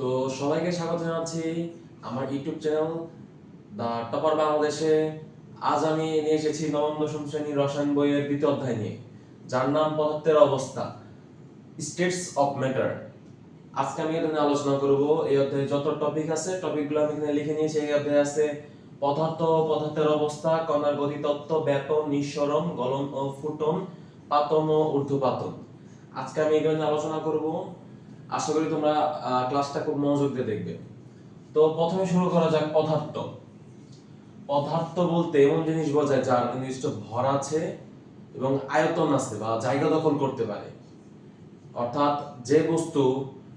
তো সবাইকে স্বাগত জানাচ্ছি আমার ইউটিউব চ্যানেল দ্য টপার বাংলাদেশে। আজ আমি নিয়ে এসেছি নবম দশম শ্রেণির রসায়ন বইয়ের দ্বিতীয় অধ্যায় নিয়ে, যার নাম পদার্থের অবস্থা স্টেটস অফ ম্যাটার আজকে আমি এখানে আলোচনা করব। এই অধ্যায়ে যত টপিক আছে টপিকগুলো আমি এখানে লিখে নিয়েছি। এই অধ্যায়ে আছে পদার্থ পদার্থের অবস্থা, কণার গতিতত্ত্ব, ব্যাপন, নিঃসরণ, গলন ও ফুটন, পাতন ও ঊর্ধ্বপাতন। আজকে আমি এখানে আলোচনা করব। আশা করি তোমরা ক্লাসটা খুব মনোযোগ দিয়ে দেখবে। তো প্রথমে শুরু করা যাক পদার্থ। পদার্থ বলতে এমন জিনিস বোঝায় যার নির্দিষ্ট ভর আছে এবং আয়তন আছে বা জায়গা দখল করতে পারে। অর্থাৎ যে বস্তু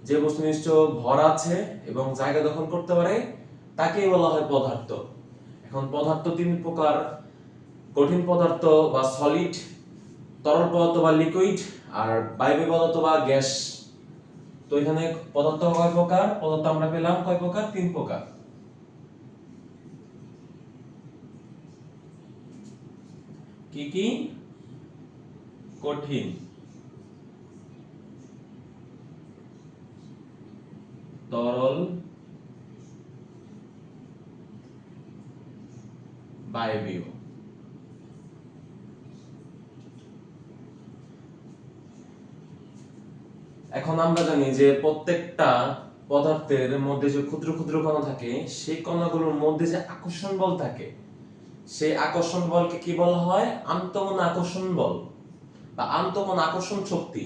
যে বস্তু নির্দিষ্ট ভর আছে এবং জায়গা দখল করতে পারে, তাকেই বলা হয় পদার্থ। এখন পদার্থ তিন প্রকার। কঠিন পদার্থ বা সলিড তরল পদার্থ বা লিকুইড আর বায়বীয় পদার্থ বা গ্যাস। তো এখানে পদার্থ কয় প্রকার? পদার্থ আমরা পেলাম কয় প্রকার? তিন প্রকার। কি কি? কঠিন। তরল। বায়বীয়। এখন আমরা জানি যে প্রত্যেকটা পদার্থের মধ্যে যে ক্ষুদ্র ক্ষুদ্র কণা থাকে, সেই কণাগুলোর মধ্যে যে আকর্ষণ বল থাকে, সেই আকর্ষণ বলকে কি বলা হয়? আন্তঃমন আকর্ষণ বল বা আন্তঃমন আকর্ষণ শক্তি।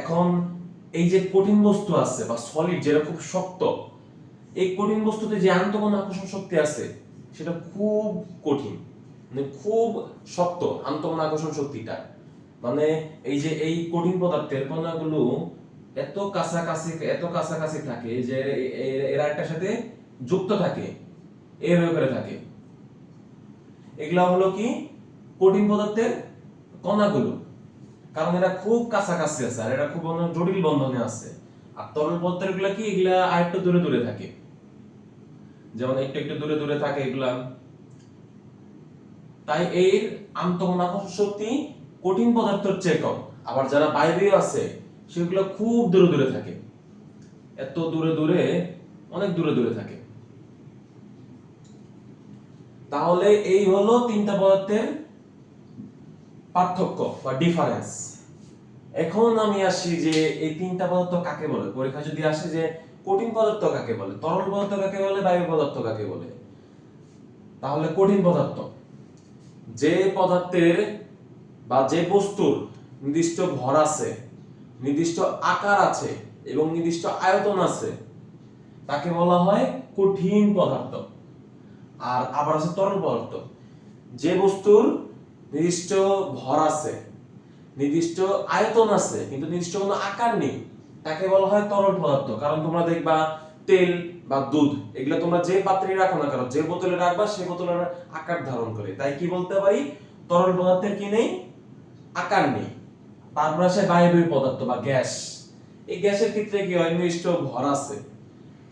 এখন এই যে কঠিন বস্তু আছে বা সলিড যেটা খুব শক্ত, এই কঠিন বস্তুতে যে আন্তঃমন আকর্ষণ শক্তি আছে, সেটা খুব কঠিন মানে খুব শক্ত আন্তঃমন আকর্ষণ শক্তিটা। মানে এই যে এই কঠিন পদার্থের কণাগুলো এত কাছাকাছি এত কাছাকাছি থাকে যে এরা একটার সাথে যুক্ত থাকে এইভাবে করে থাকে। এগুলা হলো কি? কঠিন পদার্থের কণাগুলো। কারণ এরা খুব কাছাকাছি আছে আর এরা খুব জটিল বন্ধনে আছে। আর তরল পদার্থেরগুলা কি? এগুলা আরেকটু দূরে দূরে থাকে। যেমন একটু একটু দূরে দূরে থাকে এগুলা। তাই এর আন্তঃনাকর্ষণ শক্তি কঠিন পদার্থের চেয়ে কম আবার যারা বায়বীয় আছে, সেগুলো খুব দূরে দূরে থাকে। এত দূরে দূরে, অনেক দূরে দূরে থাকে। তাহলে এই হলো তিনটা পদার্থের পার্থক্য বা ডিফারেন্স এখন আমি আসি যে এই তিনটা পদার্থ কাকে বলে? পরীক্ষা যদি আসে যে কঠিন পদার্থ কাকে বলে? তরল পদার্থ কাকে বলে? বায়ু পদার্থ কাকে বলে? তাহলে কঠিন পদার্থ। যে পদার্থের বা যে বস্তুর নির্দিষ্ট ভর আছে, নির্দিষ্ট আকার আছে এবং নির্দিষ্ট আয়তন আছে, তাকে বলা হয় কঠিন পদার্থ। আর আবার আছে তরল পদার্থ। যে বস্তুর নির্দিষ্ট ভর আছে, নির্দিষ্ট আয়তন আছে, কিন্তু নির্দিষ্ট কোনো আকার নেই, তাকে বলা হয় তরল পদার্থ। কারণ তোমরা দেখবা তেল বা দুধ, এগুলো তোমরা যে পাত্রে রাখো না কারণ যে বোতলে রাখবা সে বোতলের আকার ধারণ করে। তাই কি বলতে পারি? তরল পদার্থের কি নেই? আকার নেই। তারপর আসে বায়বীয় পদার্থ বা গ্যাস। এই গ্যাসের ক্ষেত্রে কি হয়? নির্দিষ্ট ভর আছে।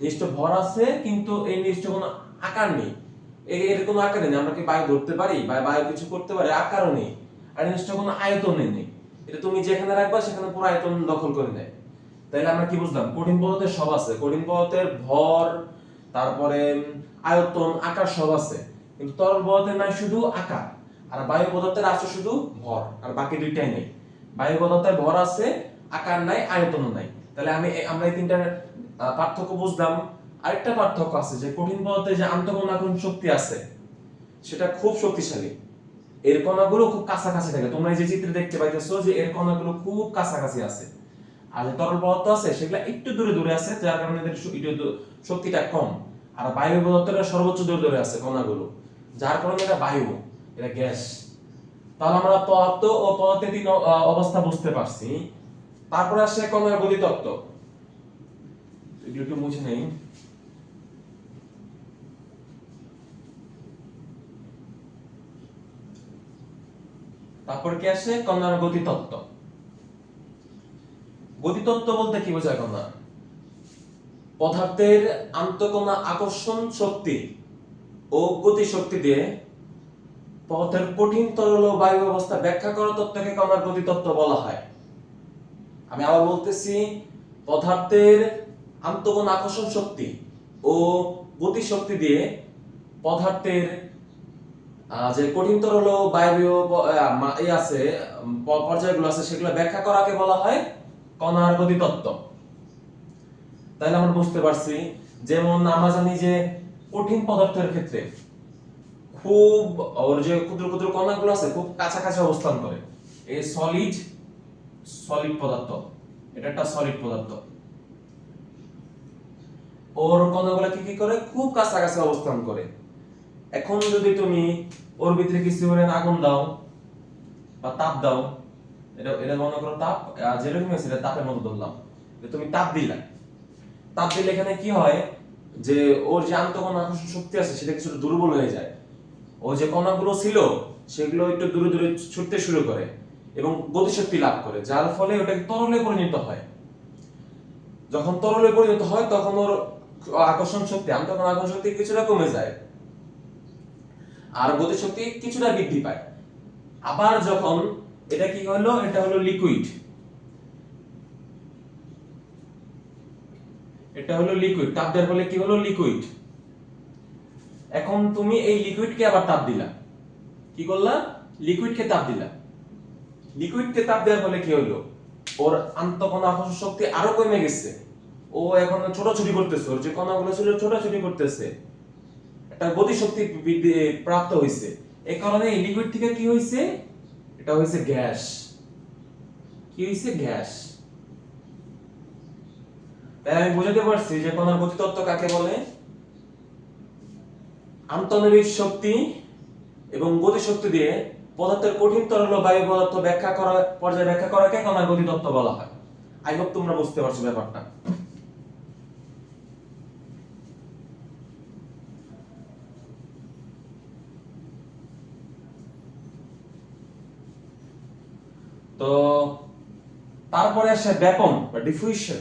নির্দিষ্ট ভর আছে, কিন্তু এই নির্দিষ্ট কোনো আকার নেই। এর কোনো আকার নেই। আমরা কি বায়ু ধরতে পারি? বা বায়ু কিছু করতে পারি? আকারও নেই। আর নির্দিষ্ট কোনো আয়তন নেই। এটা তুমি যেখানে রাখবা, সেখানে পুরো আয়তন দখল করে নেয়। তাহলে আমরা কি বুঝলাম? কঠিন পদার্থের সব আছে। কঠিন পদার্থের ভর, তারপরে আয়তন, আকার সব আছে। কিন্তু তরল পদার্থের নাই, শুধু আকার। আর বায়ু পদার্থের আছে শুধু ভর, আর বাকি দুইটাই নেই। বায়ু পদার্থের ভর আছে, আকার নাই আয়তন নাই। তাহলে আমি আমরা এই তিনটার পার্থক্য বুঝলাম। আরেকটা পার্থক্য আছে যে কঠিন পদার্থে যে আন্তঃকণ শক্তি আছে, সেটা খুব শক্তিশালী। এর কণাগুলো খুব কাছাকাছি থাকে। তোমরা যে চিত্রে দেখতে পাইতেছো যে এর কণাগুলো খুব কাছাকাছি আছে। আর যে তরল পদার্থ আছে, সেগুলো একটু দূরে দূরে আছে, যার কারণে এদের শক্তিটা কম। আর বায়ু পদার্থটা সর্বোচ্চ দূরে দূরে আছে কণাগুলো, যার কারণে এটা বায়ু। এটা গ্যাস তাহলে আমরা পদার্থ ও পদার্থের তিন অবস্থা বুঝতে পারছি। তারপরে আসে কণার গতিতত্ত্ব এগুলো একটু মুছে নেই। তারপর কি আসে? কণার গতিতত্ত্ব গতিতত্ত্ব বলতে কি বোঝায় কণা পদার্থের আন্তঃকণা আকর্ষণ শক্তি ও গতি শক্তি দিয়ে পদার্থের কঠিন তরল ও বায়ু অবস্থা ব্যাখ্যা করা তত্ত্বকে কণার গতিতত্ত্ব বলা হয়। আমি আবার বলতেছি, পদার্থের আন্তঃকোণ আকর্ষণ শক্তি ও গতি শক্তি দিয়ে পদার্থের যে কঠিন তরল ও এই আছে পর্যায়গুলো আছে, সেগুলো ব্যাখ্যা করাকে বলা হয় কণার গতিতত্ত্ব তাহলে আমরা বুঝতে পারছি, যেমন আমরা জানি যে কঠিন পদার্থের ক্ষেত্রে খুব, ওর যে ক্ষুদ্র ক্ষুদ্র কণাগুলো আছে, খুব কাছাকাছি অবস্থান করে। এই সলিড সলিড পদার্থ। এটা একটা সলিড পদার্থ। ওর কণাগুলো কি কি করে? খুব কাছাকাছি অবস্থান করে। এখন যদি তুমি ওর ভিতরে কিছু করে আগুন দাও, বা তাপ দাও, এটা এটা মনে করো তাপ যেরকম হয়েছে এটা তাপের মতো ধরলাম। তুমি তাপ দিলা। তাপ দিলে এখানে কি হয়? যে ওর যে আন্তঃকণ আকর্ষণ শক্তি আছে, সেটা কিছুটা দুর্বল হয়ে যায়। ও যে কণাগুলো ছিল, সেগুলো একটু দূরে দূরে ছুটতে শুরু করে এবং গতিশক্তি লাভ করে, যার ফলে ওটাকে তরলে পরিণত হয়। যখন তরলে পরিণত হয়, তখন ওর আকর্ষণ শক্তি, আমি তখন আকর্ষণ শক্তি কিছুটা কমে যায় আর গতিশক্তি কিছুটা বৃদ্ধি পায়। আবার যখন এটা কি হলো? এটা হলো লিকুইড এটা হলো লিকুইড তাপ দেওয়ার ফলে কি হলো? লিকুইড এখন তুমি এই লিকুইডকে আবার তাপ দিলা। কি করলা? লিকুইডকে তাপ দিলা। লিকুইডকে তাপ দেওয়ার ফলে কি হলো ওর আন্তঃকণা আকর্ষণ শক্তি আরও কমে গেছে। ও এখন ছোটাছুটি করতেছে, ওর যে কণাগুলো ছিল ছোটাছুটি করতেছে। একটা গতিশক্তি প্রাপ্ত হয়েছে এই কারণে এই লিকুইড থেকে কি হয়েছে এটা হয়েছে গ্যাস। কি হয়েছে গ্যাস। তাই আমি বুঝাতে পারছি যে কণার গতিতত্ত্ব কাকে বলে? আন্তঃনৈমিক শক্তি এবং গতিশক্তি দিয়ে পদার্থের কঠিন তরল বায়ু পদার্থ ব্যাখ্যা করা, পর্যায়ে ব্যাখ্যা করাকে কণার গতিতত্ত্ব বলা হয়। আই হোপ তোমরা বুঝতে পারছ ব্যাপারটা। তো তারপরে আসে ব্যাপন বা ডিফিউশন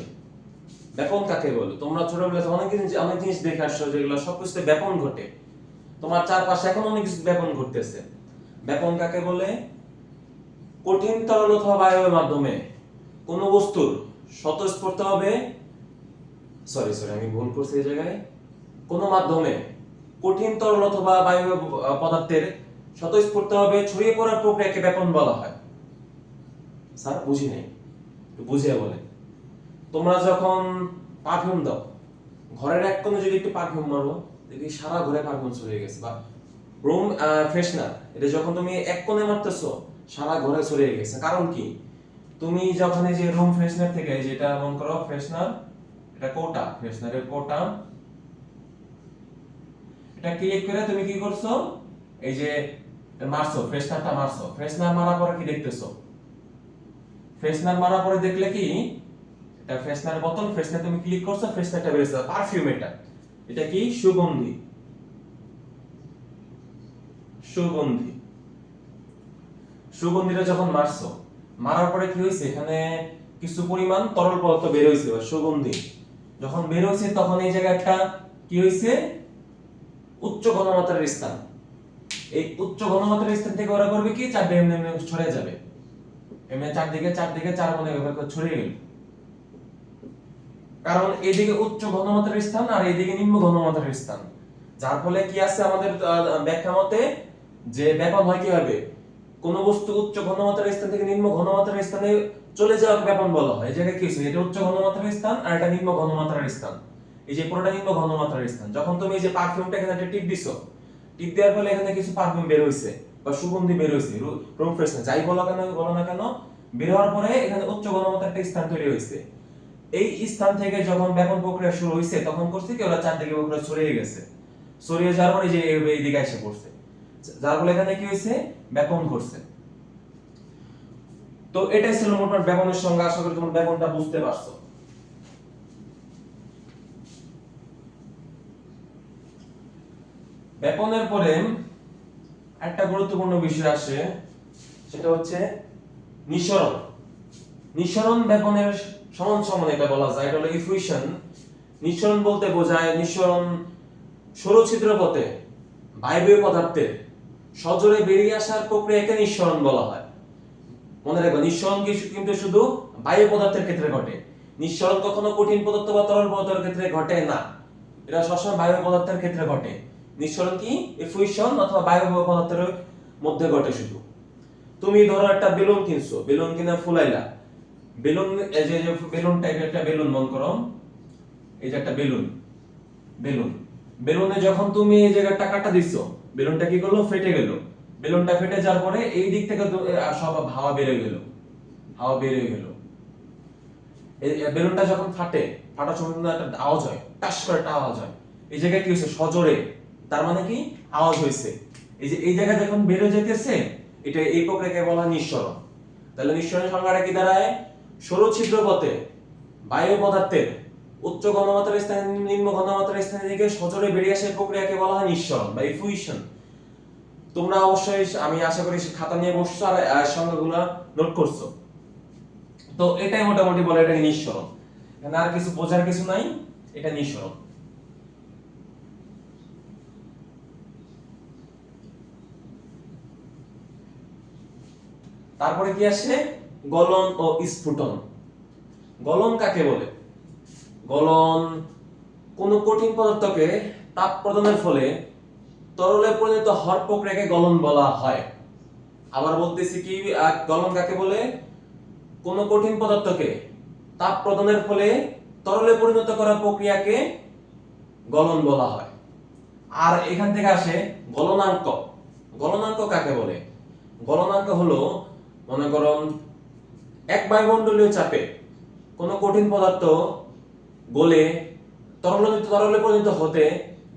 ব্যাপন কাকে বলে? তোমরা ছোটবেলাতে অনেক জিনিস অনেক জিনিস দেখে আসছো যেগুলো সবকিছুতে ব্যাপন ঘটে। তোমার চারপাশে এখন অনেক কিছু ব্যাপন ঘটতেছে। ব্যাপন কাকে বলে? কঠিন তরল অথবা বায়ুর মাধ্যমে। কোনো বস্তুর স্বতঃস্ফূর্ত হবে সরি সরি আমি ভুল করছি এই জায়গায়। কোনো মাধ্যমে কঠিন তরল অথবা বায়ু পদার্থের স্বতঃস্ফূর্ত হবে, ছড়িয়ে পড়ার প্রক্রিয়াকে ব্যাপন বলা হয়। স্যার, বুঝি নাই। বুঝিয়ে বলে তোমরা যখন পারফিউম দাও, ঘরের এক কোণে যদি একটু পারফিউম মারো দেখি সারা ঘরে পারফিউম ছড়িয়ে গেছে, বা রুম ফ্রেশনার এটা যখন তুমি এক কোণে মারতেছো, সারা ঘরে ছড়িয়ে গেছে। কারণ কি? তুমি যখন এই যে রুম ফ্রেশনার থেকে যেটা মন করো ফ্রেশনার এটা কোটা ফ্রেশনারের কোটা, এটা ক্লিক করে তুমি কি করছ? এই যে মারছো ফ্রেশনারটা মারছো। ফ্রেশনার মারার পরে কি দেখতেছো? ফ্রেশনার মারার পরে দেখলে কি? এটা ফ্রেশনার বোতল ফ্রেশনার তুমি ক্লিক করছ ফ্রেশনারটা বের হচ্ছে পারফিউম এটা। এটা কি সুগন্ধি। সুগন্ধি। সুগন্ধিটা যখন মারছো, মারার পরে কি হয়েছে? এখানে কিছু পরিমাণ তরল পদার্থ বের হয়েছে, বা সুগন্ধি। যখন বের হয়েছে, তখন এই জায়গায় একটা কি হয়েছে? উচ্চ ঘনমাত্রার স্থান। এই উচ্চ ঘনমাত্রার স্থান থেকে ওরা করবে কি? চারদিকে এমনি এমনি ছড়ে যাবে। এমনি চারদিকে চারদিকে চার এভাবে ছড়িয়ে গেল। কারণ এদিকে উচ্চ ঘনমাত্রার স্থান আর এদিকে নিম্ন ঘনমাত্রার স্থান। যার ফলে কি আছে আমাদের ব্যাখ্যা মতে? যে ব্যাপন হয় কীভাবে? কোন বস্তু উচ্চ ঘনমাত্রার স্থান থেকে নিম্ন ঘনমাত্রার স্থানে চলে যাওয়াকে ব্যাপন বলা হয়। জায়গায় কি হচ্ছে? এটা উচ্চ ঘনমাত্রার স্থান আর এটা নিম্ন ঘনমাত্রার স্থান। এই যে পুরোটা নিম্ন ঘনমাত্রার স্থান। যখন তুমি এই যে পারফিউমটা এখানে টিপ দিছো টিপ দেওয়ার ফলে এখানে কিছু পারফিউম বের হইছে বা সুগন্ধি বের হইছে রুম ফ্রেশনার যাই বলো কেন, বলো না কেন, বের হওয়ার পরে এখানে উচ্চ ঘনমাত্রার একটা স্থান তৈরি হইছে। এই স্থান থেকে যখন ব্যাপন প্রক্রিয়া শুরু হয়েছে তখন করছে কি, ওরা চারদিকে ওগুলো ছড়িয়ে গেছে। ছড়িয়ে যাওয়ার পরে যে এই দিকে এসে পড়ছে। যার ফলে এখানে কি হয়েছে ব্যাপন করছে তো এটাই ছিল মোটমাট ব্যাপনের সঙ্গে আশা করি তোমার ব্যাপনটা বুঝতে পারছ। ব্যাপনের পরে একটা গুরুত্বপূর্ণ বিষয় আসে, সেটা হচ্ছে নিঃসরণ। নিঃসরণ ব্যাপনের সমান সমান এটা বলা যায়, এটা হলো ইফুইশন নিঃসরণ বলতে বোঝায় নিঃসরণ সৌরছিদ্র পথে বায়বীয় পদার্থের। সজোরে বেরিয়ে আসার প্রক্রিয়াকে নিঃসরণ বলা হয়। মনে রাখবে নিঃসরণ কিন্তু শুধু বায়ু পদার্থের ক্ষেত্রে ঘটে। নিঃসরণ কখনো কঠিন পদার্থ বা তরল পদার্থের ক্ষেত্রে ঘটে না। এটা সবসময় বায়ু পদার্থের ক্ষেত্রে ঘটে। নিঃসরণ কি? ফিউশন অথবা বায়ু পদার্থের মধ্যে ঘটে শুধু। তুমি ধরো একটা বেলুন কিনছো, বেলুন কিনা ফুলাইলা। বেলুন, এই যে বেলুন টাইপের একটা বেলুন, মন করো। এই যে একটা বেলুন বেলুন। বেলুনে যখন তুমি এই জায়গায় টাকাটা দিচ্ছ বেলুনটা কি করল? ফেটে গেল। বেলুনটা ফেটে যাওয়ার পরে এই দিক থেকে সব হাওয়া হয়ে গেল। হাওয়া হয়ে গেল। বেলুনটা যখন ফাটে, ফাটার সময় একটা আওয়াজ হয়, টাস করে একটা আওয়াজ হয়। এই জায়গায় কি হয়েছে? সজোরে। তার মানে কি? আওয়াজ হয়েছে। এই যে, এই জায়গায় যখন বের হয়ে যেতেছে এটা এই প্রক্রিয়াকে বলা নিঃসরণ। তাহলে নিঃসরণের সংজ্ঞাটা কি দাঁড়ায়? ছিদ্র পথে বায়ু পদার্থের উচ্চ ঘনমাত্রার স্থানে, নিম্ন ঘনমাত্রার স্থানে থেকে সজোরে বেরিয়ে আসে প্রক্রিয়াকে বলা হয় নিঃসরণ বা ইফুইশন। তোমরা অবশ্যই আমি আশা করি খাতা নিয়ে বসছো আর সংজ্ঞাগুলো নোট করছ। তো এটাই মোটামুটি বলে এটা নিঃসরণ। এখানে আর কিছু বোঝার কিছু নাই, এটা নিঃসরণ। তারপরে কি আসে? গলন ও স্ফুটন। গলন কাকে বলে? গলন কোন কঠিন পদার্থকে তাপ প্রদানের ফলে তরলে পরিণত হওয়ার প্রক্রিয়াকে গলন বলা হয়। আবার বলতেছি কি গলন কাকে বলে? কোন কঠিন পদার্থকে তাপ প্রদানের ফলে তরলে পরিণত করার প্রক্রিয়াকে গলন বলা হয়। আর এখান থেকে আসে গলনাঙ্ক। গলনাঙ্ক কাকে বলে? গলনাঙ্ক হলো, মনে করুন এক বায়ুমণ্ডলীয় চাপে কোনো কঠিন পদার্থ গলে তরল তরলে পরিণত হতে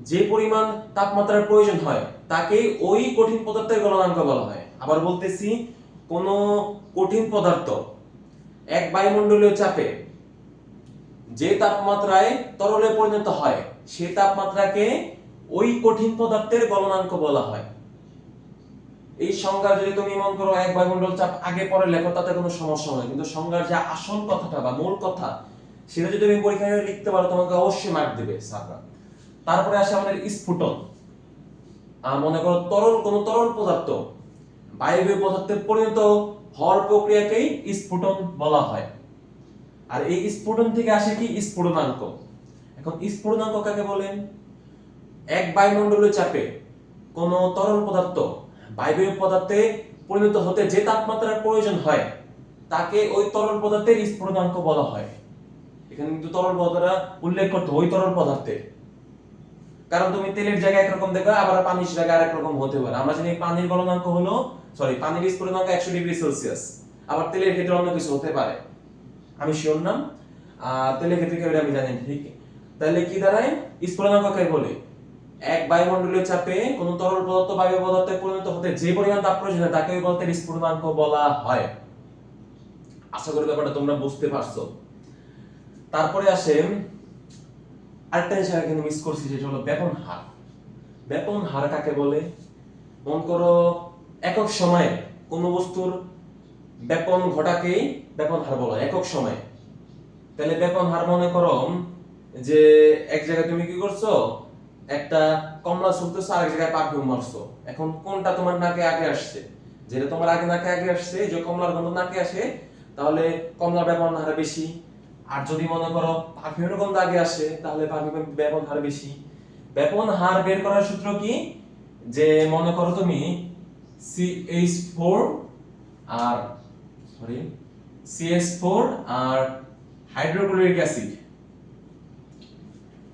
যে পরিমাণ তাপমাত্রার প্রয়োজন হয়, তাকে ওই কঠিন পদার্থের গলনাঙ্ক বলা হয়। আবার বলতেছি, কোন কঠিন পদার্থ এক বায়ুমণ্ডলীয় চাপে যে তাপমাত্রায় তরলে পরিণত হয়, সে তাপমাত্রাকে ওই কঠিন পদার্থের গলনাঙ্ক বলা হয়। এই সংজ্ঞা যদি তুমি মন করো, এক বায়ুমণ্ডল চাপ আগে পরে লেখো, তাতে কোনো সমস্যা নয় কিন্তু সংজ্ঞার যে আসল কথাটা বা মূল কথা, সেটা যদি তুমি পরীক্ষায় লিখতে পারো, তোমাকে অবশ্যই মার্ক দেবে স্যাররা। তারপরে আসে আমাদের স্ফুটন। মনে করো তরল, কোন তরল পদার্থ, বায়বীয় পদার্থে পরিণত হওয়ার প্রক্রিয়াকেই স্ফুটন বলা হয়। আর এই স্ফুটন থেকে আসে কি? স্ফুটনাঙ্ক এখন স্ফুটনাঙ্ক কাকে বলেন এক বায়ুমণ্ডলীয় চাপে কোন তরল পদার্থ বায়বীয় পদার্থে পরিণত হতে যে তাপমাত্রার প্রয়োজন হয়, তাকে ওই তরল পদার্থের স্ফুটনাঙ্ক বলা হয়। এখানে কিন্তু তরল পদার্থটা উল্লেখ করতে ওই তরল পদার্থের কারণ তুমি তেলের জায়গায় একরকম দেখবে আবার পানির জায়গায় আরেক রকম হতে পারে। আমরা জানি পানির গলনাঙ্ক হলো সরি পানির স্ফুটনাঙ্ক একশো ডিগ্রি সেলসিয়াস। আবার তেলের ক্ষেত্রে অন্য কিছু হতে পারে। আমি শিওর নাম তেলের ক্ষেত্রে আমি জানি ঠিক? তাহলে কি দাঁড়ায়? স্ফুটনাঙ্ক কাকে বলে? এক বায়ুমণ্ডলীয় চাপে কোন তরল পদার্থ বায়ু পদার্থে পরিণত হতে যে পরিমাণ তাপ প্রয়োজন হয় তাকে ওই পদার্থের বলা হয়। আশা করি ব্যাপারটা তোমরা বুঝতে পারছ। তারপরে আসে আরেকটা জিনিস কিন্তু মিস করছি, সেটা হলো বেপন হার। বেপন হার কাকে বলে? মন করো, একক সময়ে কোনো বস্তুর বেপন ঘটাকেই বেপন হার বলা একক সময়ে। তাহলে বেপন হার মনে করো যে এক জায়গায় তুমি কি করছ? একটা কমলা শুনতেছো আরেক জায়গায় পারফিউম মারছো। এখন কোনটা তোমার নাকে আগে আসছে? যেটা তোমার আগে নাকে আগে আসছে, যে কমলার গন্ধ নাকে আসে, তাহলে কমলার ব্যবহার হার বেশি। আর যদি মনে করো পারফিউমের গন্ধ আগে আসে, তাহলে পারফিউমের ব্যবহার হার বেশি। ব্যবহার হার বের করার সূত্র কি? যে মনে করো তুমি CH4 আর সরি CH4 আর হাইড্রোক্লোরিক অ্যাসিড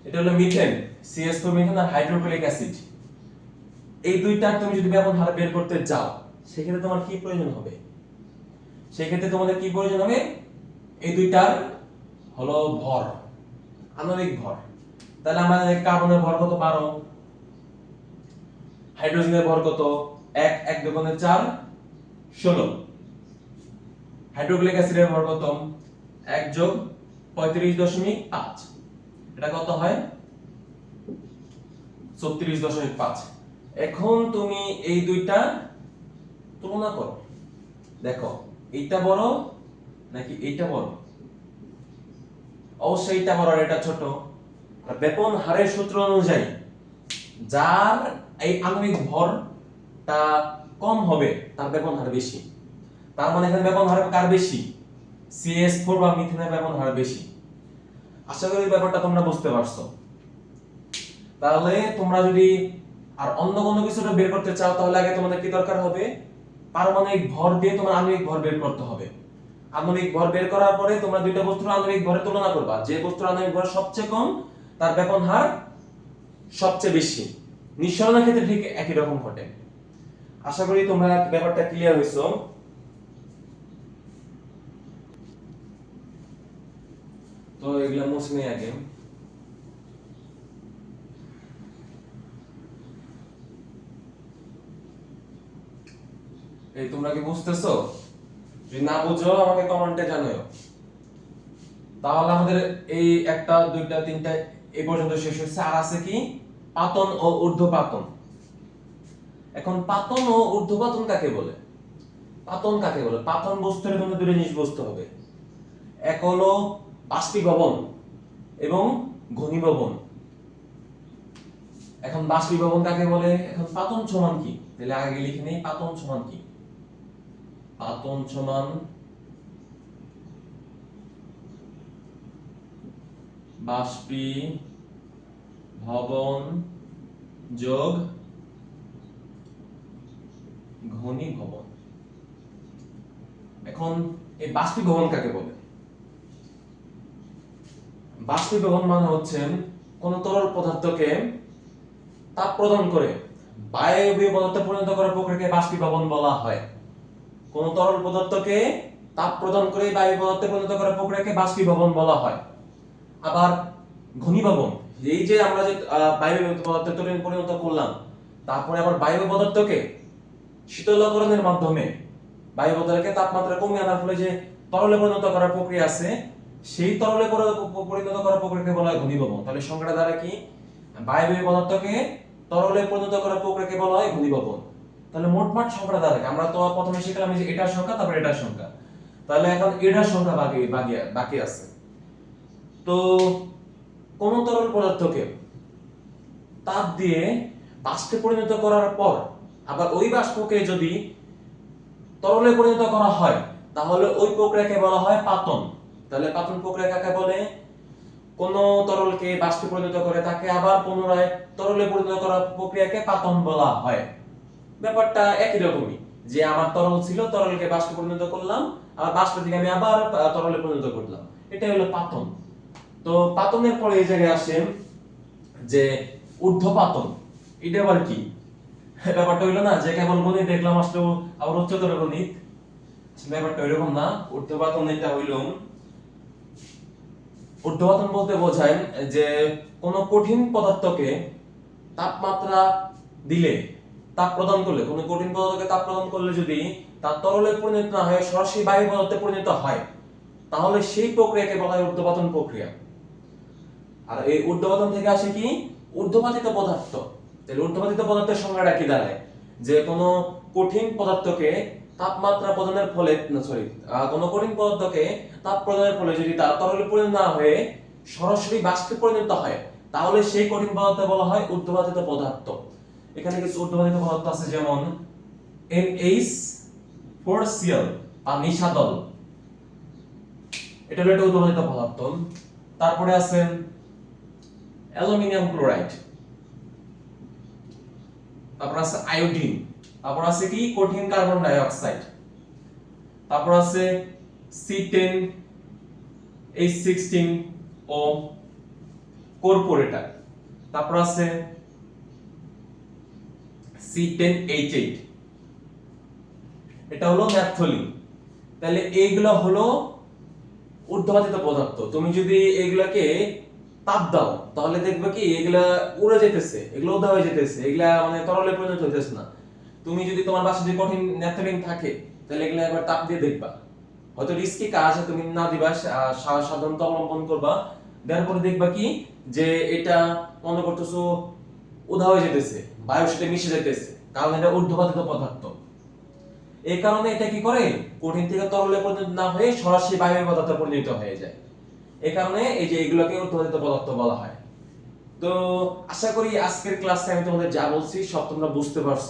এটা হলো মিথেন CH4 মিথেন আর হাইড্রোক্লোরিক অ্যাসিড। এই দুইটার তুমি যদি ব্যবহার হার বের করতে যাও, সেক্ষেত্রে তোমার কি প্রয়োজন হবে? সেক্ষেত্রে তোমাদের কি প্রয়োজন হবে? এই দুইটার হলো ভর, আণবিক ভর। তাহলে আমাদের কার্বনের ভর কত? বারো। হাইড্রোজেনের ভর কত? এক এক দোকানে চার, ষোলো। হাইড্রোক্লিক অ্যাসিডের ভর কত? এক যোগ পঁয়ত্রিশ দশমিক পাঁচ। এটা কত হয়? ছত্রিশ দশমিক পাঁচ। এখন তুমি এই দুইটা তুলনা করো। দেখো, এইটা বড় নাকি এইটা বড়? অবশ্যই এইটা বড় আর এটা ছোট। বেপন হারের সূত্র অনুযায়ী, যার এই আণবিক ভরটা কম হবে, তার বেপন হার বেশি। তার মানে এখানে বেপন হার কার বেশি? সিএস ফোর বা মিথেনের বেপন হার বেশি। আশা করি ব্যাপারটা তোমরা বুঝতে পারছ। তাহলে তোমরা যদি আর অন্য কোনো কিছুটা বের করতে চাও, তাহলে আগে তোমাদের কি দরকার হবে? পারমাণবিক ভর দিয়ে তোমার আণবিক ভর বের করতে হবে। আণবিক ভর বের করার পরে তোমরা দুইটা বস্তুর আণবিক ভরের তুলনা করবা। যে বস্তুর আণবিক ভর সবচেয়ে কম, তার ব্যাপন হার সবচেয়ে বেশি। নিঃসরণের ক্ষেত্রে ঠিক একই রকম ঘটে। আশা করি তোমরা ব্যাপারটা ক্লিয়ার হইছো তো এগুলা নেই আগে। এই, তোমরা কি বুঝতেছো? যদি না বুঝো, আমাকে কমেন্টে জানাও। তাহলে আমাদের এই একটা, দুইটা, তিনটা, এই পর্যন্ত শেষ হচ্ছে আর আছে কি? পাতন ও ঊর্ধ্বপাতন। এখন পাতন ও ঊর্ধ্বপাতন কাকে বলে? পাতন কাকে বলে? পাতন বস্তুর জন্য দুটো জিনিস বুঝতে হবে। এক হলো বাষ্পীভবন এবং ঘনীভবন। এখন বাষ্পীভবন কাকে বলে? এখন পাতন সমান কি? তাহলে আগে লিখে নেই, পাতন সমান কি? পাতন সমান বাষ্পীভবন যোগ ঘনীভবন এখন এই বাষ্পীভবন কাকে বলে? বাষ্পীভবন মানে হচ্ছে কোন তরল পদার্থকে তাপ প্রদান করে বায়বীয় পদার্থে পরিণত করার প্রক্রিয়াকে বাষ্পীভবন বলা হয়। কোন তরল পদার্থকে তাপ প্রদান করে বায়ু পদার্থে পরিণত করার প্রক্রিয়াকে বাষ্পীভবন বলা হয়। আবার ঘনীভবন, এই যে আমরা যে বায়ু পদার্থে পরিণত করলাম, তারপরে আবার বায়ু পদার্থকে শীতলকরণের মাধ্যমে বায়ু পদার্থকে তাপমাত্রা কমিয়ে আনার ফলে যে তরলে পরিণত করার প্রক্রিয়া আছে, সেই তরলে পরিণত করার প্রক্রিয়াকে বলা হয় ঘনীভবন। তাহলে সংখ্যাটা দ্বারা কি? বায়বীয় পদার্থকে তরলে পরিণত করার প্রক্রিয়াকে বলা হয় ঘনীভবন। তাহলে মোটমাট সংখ্যাটা কি আমরা তো প্রথমে শিখলাম যে এটার সংখ্যা, তারপর এটার সংখ্যা। তাহলে এখন এটার সংখ্যা বাকি বাকি বাকি আছে। তো কোন তরল পদার্থকে তাপ দিয়ে বাষ্পে পরিণত করার পর আবার ওই বাষ্পকে যদি তরলে পরিণত করা হয়, তাহলে ওই প্রক্রিয়াকে বলা হয় পাতন। তাহলে পাতন প্রক্রিয়া কাকে বলে? কোন তরলকে বাষ্পে পরিণত করে তাকে আবার পুনরায় তরলে পরিণত করার প্রক্রিয়াকে পাতন বলা হয়। ব্যাপারটা একই রকমই, যে আমার তরল ছিল, তরলকে বাষ্পে পরিণত করলাম আর বাষ্প থেকে আমি আবার তরলে পরিণত করলাম। এটাই হলো পাতন। তো পাতনের পরে এই জায়গায় আসে যে ঊর্ধ্বপাতন। এটা আবার কি? ব্যাপারটা হইল না, যে কেবল গণিত দেখলাম আসলে আবার উচ্চতর গণিত। ব্যাপারটা ওইরকম না, ঊর্ধ্বপাতন এটা হইল ঊর্ধ্বপাতন বলতে বোঝায় যে কোন কঠিন পদার্থকে তাপমাত্রা দিলে তাপ প্রদান করলে, কোন কঠিন পদার্থকে তাপ প্রদান করলে যদি তার তরলে পরিণত না হয়, সরাসরি বায়ু পদার্থে পরিণত হয়, তাহলে সেই প্রক্রিয়াকে বলা হয় ঊর্ধ্বপাতন প্রক্রিয়া। আর এই ঊর্ধ্বপাতন থেকে আসে কি? ঊর্ধ্বপাতিত পদার্থ। তাহলে ঊর্ধ্বপাতিত পদার্থের সংজ্ঞাটা কি দাঁড়ায়? যে কোনো কঠিন পদার্থকে তাপমাত্রা প্রদানের ফলে সরি কোনো কঠিন পদার্থকে তাপ প্রদানের ফলে যদি তার তরলে পরিণত না হয়ে সরাসরি বাষ্পে পরিণত হয়, তাহলে সেই কঠিন পদার্থ বলা হয় ঊর্ধ্বপাতিত পদার্থ। এখানে কিছু ঊর্ধ্বপাতিত পদার্থ আছে, যেমন NH ফোর সিএল নিশাদল এটা হলো একটা ঊর্ধ্বপাতিত পদার্থ। তারপরে আছে অ্যালুমিনিয়াম ক্লোরাইড। তারপর আছে আয়োডিন। তারপর আছে কি? কঠিন কার্বন ডাই অক্সাইড তারপর আছে C10 H16 ও কর্পোরেটার। তারপর আছে C10H8 এটা হলো তাহলে এইগুলো হলো পদার্থ। তুমি যদি এগুলাকে তাপ দাও, তাহলে দেখবে কি এগুলা উড়ে যেতেছে এগুলো হয়ে যেতেছে এগুলা মানে তরলে পরিণত হইতেছে না। তুমি যদি তোমার কঠিন থাকে, তাহলে এগুলা একবার তাপ দিয়ে দেখবা। হয়তো রিস্কি কাজ তুমি না দিবা, সা- সা- সাধারণত অবলম্বন করবা। দেওয়ার পরে দেখবা কি যে এটা মনে করতেছো উদা হয়ে যেতেছে বায়ুর সাথে মিশে যেতেছে কারণ এটা ঊর্ধ্বপাতিত পদার্থ। এই কারণে এটা কি করে? কঠিন থেকে তরলে পরিণত না হয়ে সরাসরি বায়ু পদার্থে পরিণত হয়ে যায়। এই কারণে এই যে এগুলোকে ঊর্ধ্বপাতিত পদার্থ বলা হয়। তো আশা করি আজকের ক্লাসে আমি তোমাদের যা বলছি সব তোমরা বুঝতে পারছ।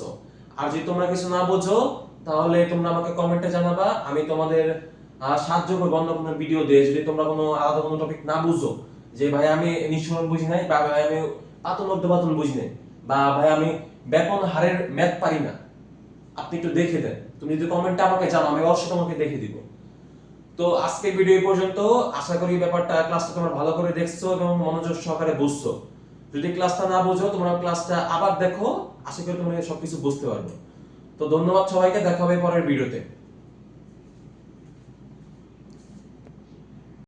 আর যদি তোমরা কিছু না বোঝো, তাহলে তোমরা আমাকে কমেন্টে জানাবা। আমি তোমাদের সাহায্য করব অন্য কোনো ভিডিও দিয়ে। যদি তোমরা কোনো আলাদা কোনো টপিক না বুঝো, যে ভাই আমি নিঃসরণ বুঝি নাই বা ভাই আমি পাতন মধ্যপাতন বুঝি নাই বা ভাই, আমি ব্যাপন হারের ম্যাথ পারি না। আপনি একটু দেখে দেন। তুমি যদি কমেন্টটা আমাকে জানো আমি অবশ্যই তোমাকে দেখে দিব। তো আজকে ভিডিও এই পর্যন্ত। আশা করি ব্যাপারটা ক্লাসটা তোমরা ভালো করে দেখছ এবং মনোযোগ সহকারে বুঝছ। যদি ক্লাসটা না বোঝো, তোমরা ক্লাসটা আবার দেখো। আশা করি তোমরা সবকিছু বুঝতে পারবে। তো ধন্যবাদ সবাইকে। দেখা হবে পরের ভিডিওতে